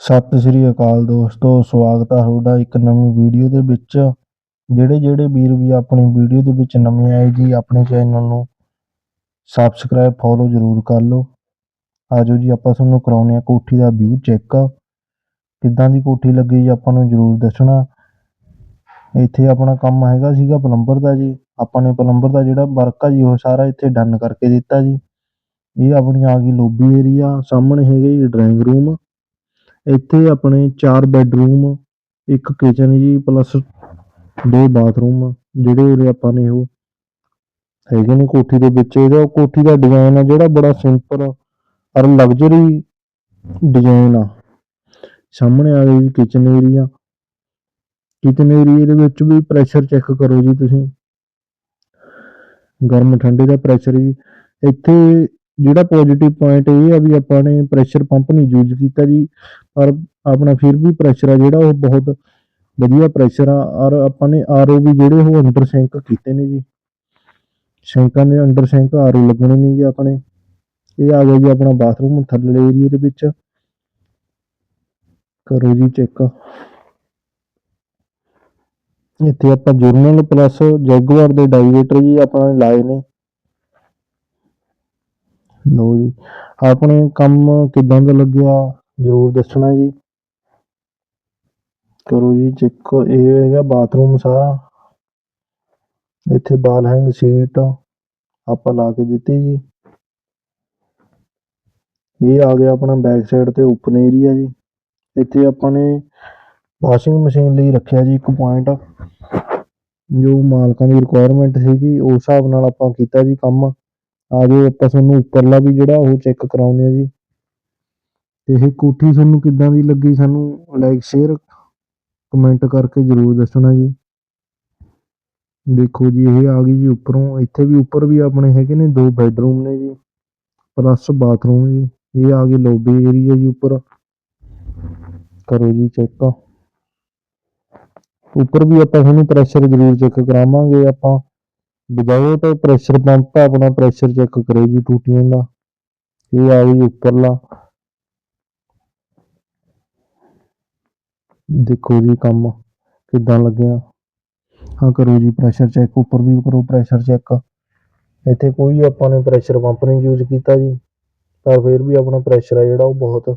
ਸਤਿ ਸ੍ਰੀ ਅਕਾਲ ਦੋਸਤੋ, ਸਵਾਗਤ ਹੈ ਤੁਹਾਡਾ ਇੱਕ ਨਵੀਂ ਵੀਡੀਓ ਦੇ ਵਿੱਚ। ਜਿਹੜੇ ਜਿਹੜੇ ਵੀਰ ਵੀ ਆਪਣੀ ਵੀਡੀਓ ਦੇ ਵਿੱਚ ਨਵੇਂ ਆਏ ਜੀ, ਆਪਣੇ ਚੈਨਲ ਨੂੰ ਸਬਸਕ੍ਰਾਈਬ ਫੋਲੋ ਜ਼ਰੂਰ ਕਰ ਲਓ। ਆਜੋ ਜੀ, ਆਪਾਂ ਤੁਹਾਨੂੰ ਕਰਾਉਂਦੇ ਆ ਕੋਠੀ ਦਾ ਵਿਊ ਚੈੱਕ ਕਿੱਦਾਂ ਦੀ ਕੋਠੀ ਲੱਗੀ ਜੀ, ਆਪਾਂ ਨੂੰ ਜ਼ਰੂਰ ਦੱਸਣਾ। ਇੱਥੇ ਆਪਣਾ ਕੰਮ ਹੈਗਾ ਸੀਗਾ ਪਲੰਬਰ ਦਾ ਜੀ। ਆਪਾਂ ਨੇ ਪਲੰਬਰ ਦਾ ਜਿਹੜਾ ਵਰਕ ਆ ਜੀ, ਉਹ ਸਾਰਾ ਇੱਥੇ ਡਨ ਕਰਕੇ ਦਿੱਤਾ ਜੀ। ਇਹ ਆਪਣੀ ਆ ਗਈ ਲੋਬੀ ਏਰੀਆ ਸਾਹਮਣੇ ਹੈਗਾ ਜੀ ਡਰਾਇੰਗ ਰੂਮ ਇੱਥੇ ਆਪਣੇ ਚਾਰ ਬੈਡਰੂਮ, ਇੱਕ ਕਿਚਨ ਜੀ ਪਲੱਸ ਦੋ ਬਾਥਰੂਮ, ਜਿਹੜੇ ਉਰੇ ਆਪਾਂ ਨੇ ਉਹ ਹੈਗੇ ਨੇ ਕੋਠੀ ਦੇ ਵਿੱਚ। ਇਹਦਾ ਕੋਠੀ ਦਾ ਡਿਜ਼ਾਈਨ ਆ ਜਿਹੜਾ ਬੜਾ ਸਿੰਪਲ ਔਰ ਲਗਜ਼ਰੀ ਡਿਜ਼ਾਈਨ ਆ। ਸਾਹਮਣੇ ਆ ਗਈ ਜੀ ਕਿਚਨ ਏਰੀਆ ਕਿਚਨ ਏਰੀਆ ਦੇ ਵਿੱਚ ਵੀ ਪ੍ਰੈਸ਼ਰ ਚੈੱਕ ਕਰੋ ਜੀ ਤੁਸੀਂ। ਗਰਮ ਠੰਡੇ ਦਾ ਪ੍ਰੈਸ਼ਰ ਜੀ। ਇੱਥੇ ਜਿਹੜਾ ਪੋਜ਼ਿਟਿਵ ਪੁਆਇੰਟ ਇਹ ਆ ਵੀ ਆਪਾਂ ਨੇ ਪ੍ਰੈਸ਼ਰ ਪੰਪ ਨਹੀਂ ਯੂਜ਼ ਕੀਤਾ ਜੀ, ਪਰ ਆਪਣਾ ਫਿਰ ਵੀ ਪ੍ਰੈਸ਼ਰ ਆ ਜਿਹੜਾ ਉਹ ਬਹੁਤ ਵਧੀਆ ਪ੍ਰੈਸ਼ਰ ਆ, ਔਰ ਆਪਾਂ ਨੇ ਆਰਓ ਵੀ ਜਿਹੜੇ ਉਹ ਅੰਡਰ ਸਿੰਕ ਕੀਤੇ ਨੇ ਜੀ। ਸਿੰਕਾਂ ਦੇ ਅੰਡਰ ਸਿੰਕ ਆਰਓ ਲੱਗਣੇ ਨੇ ਜੀ ਆਪਣੇ। ਇਹ ਆ ਗਿਆ ਜੀ ਆਪਣਾ ਬਾਥਰੂਮ ਥੱਲੇ ਏਰੀਆ ਦੇ ਵਿੱਚ। ਕਰੋ ਜੀ ਚੈੱਕ ਇੱਥੇ ਆਪਾਂ ਜਰਨਲ ਪਲੱਸ ਜੈਗੁਆਰ ਦੇ ਡਾਈਵੇਟਰ ਜੀ ਆਪਣਾ ਨੇ ਲਾਏ ਨੇ। ਲਓ ਜੀ। ਆਪਣੇ ਕੰਮ ਕਿਦਾਂ ਦਾ ਲੱਗਿਆ? ਜ਼ਰੂਰ ਦੱਸਣਾ ਜੀ। ਕਰੋ ਜੀ ਚੈੱਕ। ਇਹ ਹੈਗਾ ਬਾਥਰੂਮ ਸਾਰਾ। ਇੱਥੇ ਬਾਲ ਹੈਂਗ ਸੀਟ ਆਪਾਂ ਲਾ ਕੇ ਦਿੱਤੀ ਜੀ। ਇਹ ਆ ਗਿਆ ਆਪਣਾ ਬੈਕ ਸਾਈਡ ਤੇ ਓਪਨ ਏਰੀਆ ਜੀ। ਇੱਥੇ ਆਪਾਂ ਨੇ ਵਾਸ਼ਿੰਗ ਮਸ਼ੀਨ ਲਈ ਰੱਖਿਆ ਜੀ ਇੱਕ ਪੁਆਇੰਟ। ਜੋ ਮਾਲਕਾਂ ਦੀ ਰਿਕੁਆਇਰਮੈਂਟ ਸੀਗੀ, ਉਸ ਹਿਸਾਬ ਨਾਲ ਆਪਾਂ ਕੀਤਾ ਜੀ ਕੰਮ। ਆ ਜਾਓ, ਆਪਾਂ ਤੁਹਾਨੂੰ ਉੱਪਰਲਾ ਵੀ ਜਿਹੜਾ ਉਹ ਚੈੱਕ ਕਰਾਉਂਦੇ ਆ ਜੀ। ਇਹ ਕੋਠੀ ਤੁਹਾਨੂੰ ਕਿੱਦਾਂ ਦੀ ਲੱਗੀ ਸਾਨੂੰ ਲਾਈਕ ਸ਼ੇਅਰ ਕਮੈਂਟ ਕਰਕੇ ਜ਼ਰੂਰ ਦੱਸਣਾ ਜੀ। ਦੇਖੋ ਜੀ, ਇਹ ਆ ਗਈ ਜੀ ਉੱਪਰੋਂ। ਇੱਥੇ ਵੀ ਉੱਪਰ ਵੀ ਆਪਣੇ ਹੈਗੇ ਨੇ, ਦੋ ਬੈੱਡਰੂਮ ਨੇ ਜੀ ਪਲੱਸ ਬਾਥਰੂਮ ਜੀ। ਇਹ ਆ ਗਈ ਲੌਬੀ ਏਰੀਆ ਜੀ ਉੱਪਰ। ਕਰੋ ਜੀ ਚੈੱਕ ਉੱਪਰ ਵੀ ਆਪਾਂ ਤੁਹਾਨੂੰ ਪ੍ਰੈਸ਼ਰ ਜ਼ਰੂਰ ਚੈੱਕ ਕਰਾਵਾਂਗੇ ਆਪਾਂ। ਵਿਦਆਊਟ ਪ੍ਰੈਸ਼ਰ ਪੰਪ ਆਪਣਾ ਪ੍ਰੈਸ਼ਰ ਚੈੱਕ ਕਰੋ ਜੀ ਟੂਟੀਆਂ ਦਾ। ਇਹ ਆ ਗਈ ਉੱਪਰਲਾ। ਦੇਖੋ ਜੀ ਕੰਮ ਕਿੱਦਾਂ ਲੱਗਿਆ। ਹਾਂ, ਕਰੋ ਜੀ ਪ੍ਰੈਸ਼ਰ ਚੈੱਕ ਉੱਪਰ ਵੀ ਕਰੋ ਪ੍ਰੈਸ਼ਰ ਚੈੱਕ ਇੱਥੇ ਕੋਈ ਆਪਾਂ ਨੇ ਪ੍ਰੈਸ਼ਰ ਪੰਪ ਨਹੀਂ ਯੂਜ਼ ਕੀਤਾ ਜੀ। ਪਰ ਫਿਰ ਵੀ ਆਪਣਾ ਪ੍ਰੈਸ਼ਰ ਆ ਜਿਹੜਾ, ਉਹ ਬਹੁਤ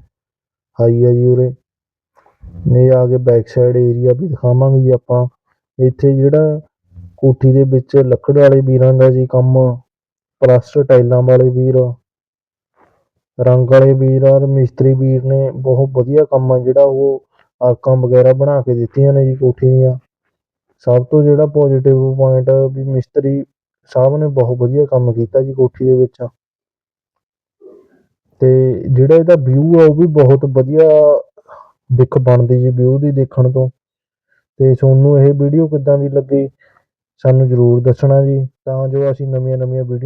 ਹਾਈ ਆ ਜੀ ਉਰੇ। ਇਹ ਆ ਕੇ ਬੈਕ ਸਾਈਡ ਏਰੀਆ ਵੀ ਦਿਖਾਵਾਂਗੇ ਜੀ ਆਪਾਂ। ਇੱਥੇ ਜਿਹੜਾ ਕੋਠੀ ਦੇ ਵਿੱਚ ਲੱਕੜ ਵਾਲੇ ਵੀਰਾਂ ਦਾ ਜੀ ਕੰਮ ਪਲਾਸਟਰ ਟਾਈਲਾਂ ਵਾਲੇ ਵੀਰ, ਰੰਗ ਵਾਲੇ ਵੀਰ, ਔਰ ਮਿਸਤਰੀ ਵੀਰ ਨੇ ਬਹੁਤ ਵਧੀਆ ਕੰਮ ਆ ਜਿਹੜਾ ਉਹ ਆਰਕਾਂ ਵਗੈਰਾ ਬਣਾ ਕੇ ਦਿੱਤੀਆਂ ਨੇ ਜੀ ਕੋਠੀ ਦੀਆਂ। ਸਭ ਤੋਂ ਜਿਹੜਾ ਪੋਜੀਟਿਵ ਪੁਆਇੰਟ ਵੀ ਮਿਸਤਰੀ ਸਾਹਿਬ ਨੇ ਬਹੁਤ ਵਧੀਆ ਕੰਮ ਕੀਤਾ ਜੀ ਕੋਠੀ ਦੇ ਵਿੱਚ। ਤੇ ਜਿਹੜਾ ਇਹਦਾ ਵਿਊ ਆ ਉਹ ਵੀ ਬਹੁਤ ਵਧੀਆ ਦਿੱਖ ਬਣਦੀ ਜੀ ਵਿਊ ਦੀ ਦੇਖਣ ਤੋਂ। ਤੇ ਤੁਹਾਨੂੰ ਇਹ ਵੀਡੀਓ ਕਿੱਦਾਂ ਦੀ ਲੱਗੀ? ਸਾਨੂੰ ਜ਼ਰੂਰ ਦੱਸਣਾ ਜੀ ਤਾਂ ਜੋ ਅਸੀਂ ਨਵੀਆਂ ਨਵੀਆਂ ਵੀਡੀਓ